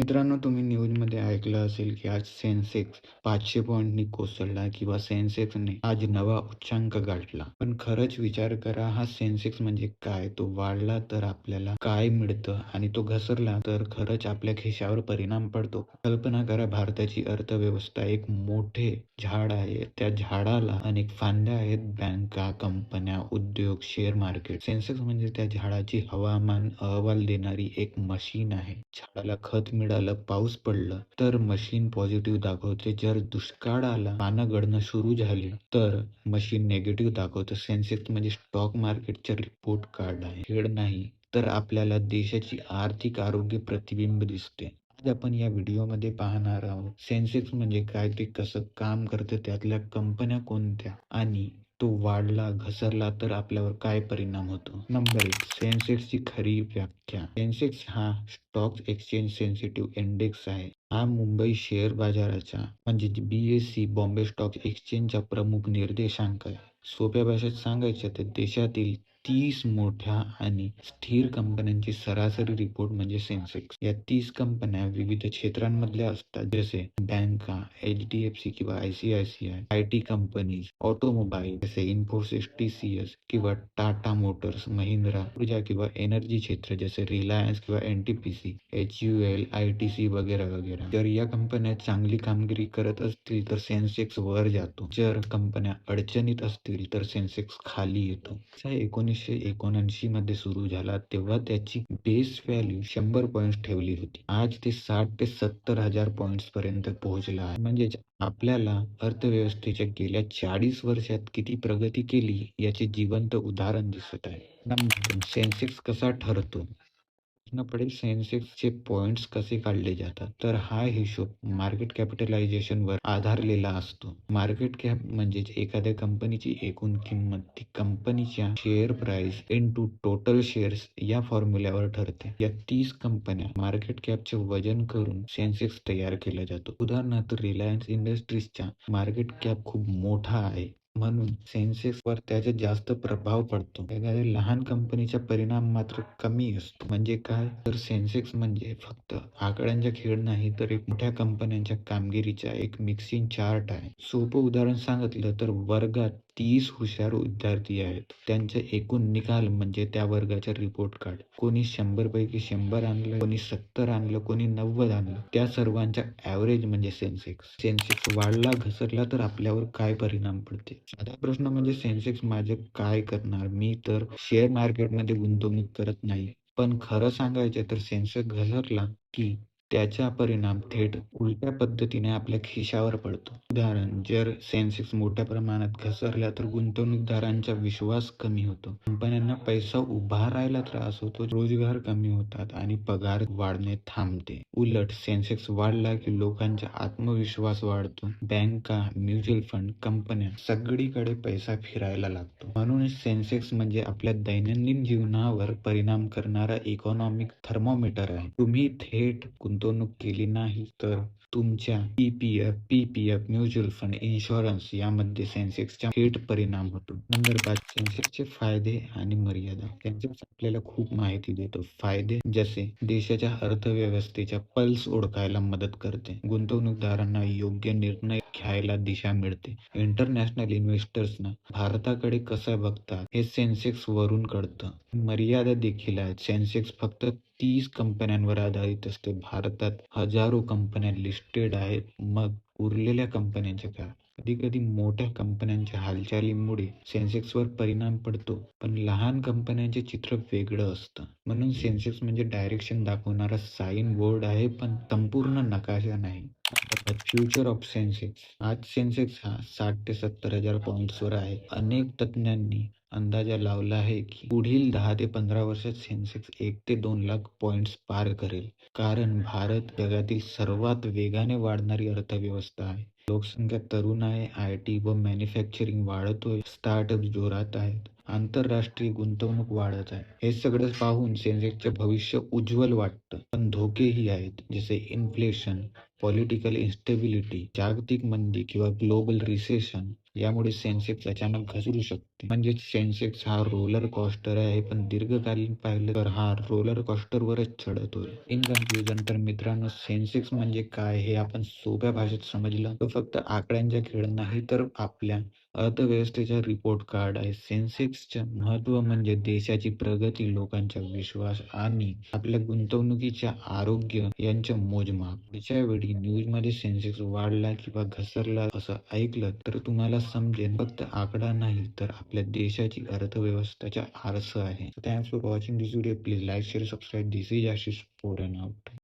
मित्रांनो तुम्ही न्यूजमध्ये ऐकलं असेल की आज सेन्सेक्स पाचशे पॉईंटनी कोसळला किंवा सेन्सेक्सने आज नवा उच्चांक गाठला. पण खरंच विचार करा हा सेन्सेक्स म्हणजे काय? तो वाढला तर आपल्याला काय मिळतं? आणि तो घसरला तर खरंच आपल्या खिशावर परिणाम पडतो? कल्पना करा भारताची अर्थव्यवस्था एक मोठे झाड आहे. त्या झाडाला अनेक फांद्या आहेत. बँका कंपन्या उद्योग शेअर मार्केट. सेन्सेक्स म्हणजे त्या झाडाची हवामान अहवाल देणारी एक मशीन आहे. झाडाला खत मिळालं पाऊस पडलं तर मशीन पॉझिटिव्ह दाखवते. जर दुष्काळ आला पानं गळणं सुरू झाली तर मशीन नेगेटिव्ह दाखवतं. सेन्सेक्स म्हणजे स्टॉक मार्केटचा रिपोर्ट कार्ड आहे. खेळ नाही तर आपल्याला देशाची आर्थिक आरोग्य प्रतिबिंब दिसते. आज आपण या व्हिडिओमध्ये पाहणार आहोत सेन्सेक्स म्हणजे काय ते कसं काम करतं त्यातल्या कंपन्या कोणत्या आणि तो वाढला घसरला तर आपल्यावर काय परिणाम होतो? नंबर एक सेन्सेक्सची खरी व्याख्या. सेन्सेक्स हा स्टॉक एक्सचेंज सेन्सिटिव्ह इंडेक्स आहे. हा मुंबई शेअर बाजाराचा म्हणजे B S E Bombay stock एक्सचेंजचा प्रमुख निर्देशांक आहे. सोप्या भाषेत सांगायचं तर देशातील तीस मोठ्या आणि स्थिर कंपन्यांची सरासरी रिपोर्ट म्हणजे सेन्सेक्स. या तीस कंपन्या विविध क्षेत्रांमधल्या असतात जसे बँका एच डी एफ सी किंवा I C I C I I T companies automobile जसे इन्फोसिस टी सी एस किंवा टाटा मोटर्स महिंद्रा ऊर्जा किंवा एनर्जी क्षेत्र जसे रिलायन्स किंवा N T P C H U L I T C वगैरे वगैरे जर या कंपन्या चांगली कामगिरी करत असतील तर सेन्सेक्स वर जातो. जर कंपन्या अडचणीत असतील तर सेन्सेक्स खाली येतो. एकोणीसशे एकोणऐंशी मध्ये सुरू झाला तेव्हा त्याची बेस व्हॅल्यू शंभर पॉईंट ठेवली होती. आज ते साठ ते सत्तर हजार पॉईंट्स पर्यंत पोहोचला आहे. म्हणजेच आपल्याला अर्थव्यवस्थेच्या गेल्या चाळीस वर्षात किती प्रगती केली याचे जिवंत उदाहरण दिसत आहे. सेन्सेक्स कसा ठरतो? पडेल सेन्सेक्सचे पॉइंट्स कसे काढले जातात? तर हा हिशोब मार्केट कॅपिटलायझेशन वर आधारलेला असतो. मार्केट कॅप म्हणजे एखाद्या कंपनीची एकूण किंमत ती कंपनीच्या share price into total shares या फॉर्म्युल्यावर ठरते. या तीस कंपन्या मार्केट कॅपचे वजन करून सेन्सेक्स तयार केला जातो. उदाहरणार्थ रिलायन्स इंडस्ट्रीजच्या मार्केट कॅप खूप मोठा आहे. म्हणून सेन्सेक्स वर त्याचा जास्त प्रभाव पडतो. एखाद्या लहान कंपनीचा परिणाम मात्र कमी असतो. म्हणजे काय? तर सेन्सेक्स म्हणजे फक्त आकड्यांचा खेळ नाही तर एक मोठ्या कंपन्यांच्या कामगिरीचा एक मिक्सिंग चार्ट आहे. सोपं उदाहरण सांगितलं तर वर्गात तीस हुशार विद्यार्थी आहेत. त्यांचे एकूण निकाल म्हणजे त्या वर्गाचा रिपोर्ट कार्ड कोणी शंभर पैकी शंभर आणलं कोणी सत्तर आणलं कोणी नव्वद आणलं. त्या सर्वांचा ॲव्हरेज म्हणजे सेन्सेक्स सेन्सेक्स वाढला घसरला तर आपल्यावर काय परिणाम पडते? साधा प्रश्न म्हणजे सेन्सेक्स माझे काय करणार? मी तर शेअर मार्केटमध्ये गुंतवणूक करत नाही. पण खरं सांगायचं तर सेन्सेक्स घसरला की त्याचा परिणाम थेट उलट्या पद्धतीने आपल्या खिशावर पडतो. उदाहरण जर सेन्सेक्स मोठ्या प्रमाणात घसरला तर गुंतवणूकदारांचा विश्वास कमी होतो. कंपन्यांना पैसा उभा राहायला त्रास होतो रोजगार कमी होतात आणि पगार वाढणे थांबते. उलट सेन्सेक्स वाढला की लोकांचा आत्मविश्वास वाढतो. बँका म्युच्युअल फंड कंपन्या सगळीकडे पैसा फिरायला लागतो. म्हणूनच सेन्सेक्स म्हणजे आपल्या दैनंदिन जीवनावर परिणाम करणारा इकॉनॉमिक थर्मोमीटर आहे. तुम्ही थेट गुंतवणूक केली नाही तर तुमच्या EPF P F P P F mutual fund insurance यामध्ये सेन्सेक्सचा थेट परिणाम होतो. नंबर पाच सेन्सेक्सचे फायदे आणि मर्यादा सेन्सेक्स आपल्याला खूप माहिती देतो. फायदे जसे देशाच्या अर्थव्यवस्थेच्या पल्स ओळखायला मदत करते. गुंतवणूकदारांना योग्य निर्णय घ्यायला दिशा मिळते. इंटरनॅशनल इन्व्हेस्टर्सना भारताकडे कसं बघतात हे सेन्सेक्स वरून कळतं. मर्यादा देखील आहेत. सेन्सेक्स फक्त तीस कंपन्यांवर आधारित असते. भारतात हजारो कंपन्या लिस्टेड आहेत. मग उरलेल्या कंपन्यांच्या काय कधी कधी मोठ्या कंपन्यांच्या हालचालीमुळे सेन्सेक्सवर परिणाम पडतो पण लहान कंपन्यांचे चित्र वेगळं असतं. म्हणून सेन्सेक्स म्हणजे डायरेक्शन दाखवणारा साईन बोर्ड आहे पण संपूर्ण नकाशा नाही. फ्युचर ऑफ सेन्सेक्स आज सेन्सेक्स हा साठ ते सत्तर हजार पॉईंट्सवर आहे. अनेक तज्ज्ञांनी अंदाजा लावला आहे की पुढील दहा ते पंधरा वर्षात सेन्सेक्स एक ते दोन लाख पॉईंट्स पार करेल. कारण भारत जगातील सर्वात वेगाने वाढणारी अर्थव्यवस्था आहे. लोकसंख्या तरुण आहे. आय टी व मॅन्युफॅक्चरिंग वाढतोय. स्टार्टअप जोरात आहेत. आंतरराष्ट्रीय गुंतवणूक वाढत आहे. हे सगळं पाहून सेन्सेक्सचे भविष्य उज्ज्वल वाटतं. पण धोकेही आहेत. जसे इन्फ्लेशन पॉलिटिकल इन्स्टेबिलिटी जागतिक मंदी किंवा ग्लोबल रिसेशन यामुळे सेन्सेक्स अचानक घसरू शकतो. असते म्हणजेच सेन्सेक्स हा रोलर कॉस्टर आहे. पण दीर्घकालीन पाहिलं तर हा रोलर कॉस्टरवरच चढतोय इन कन्क्ल्युजन तर मित्रांनो सेन्सेक्स म्हणजे काय हे आपण सोप्या भाषेत समजलं. तो फक्त आकड्यांच्या खेळ नाही तर आपल्या अर्थव्यवस्थेचा रिपोर्ट कार्ड आहे. सेन्सेक्सचे महत्त्व म्हणजे देशाची प्रगती लोकांचा विश्वास आणि आपल्या गुंतवणुकीच्या आरोग्य यांचे मोजमाप. पुढच्या वेळी न्यूजमध्ये सेन्सेक्स वाढला किंवा घसरला असं ऐकलं तर तुम्हाला समजेल फक्त आकडा नाही तर आपल्या देशाची अर्थव्यवस्थेचा आरसा आहे. Thanks for watching this video please like share subscribe this is Ashish and out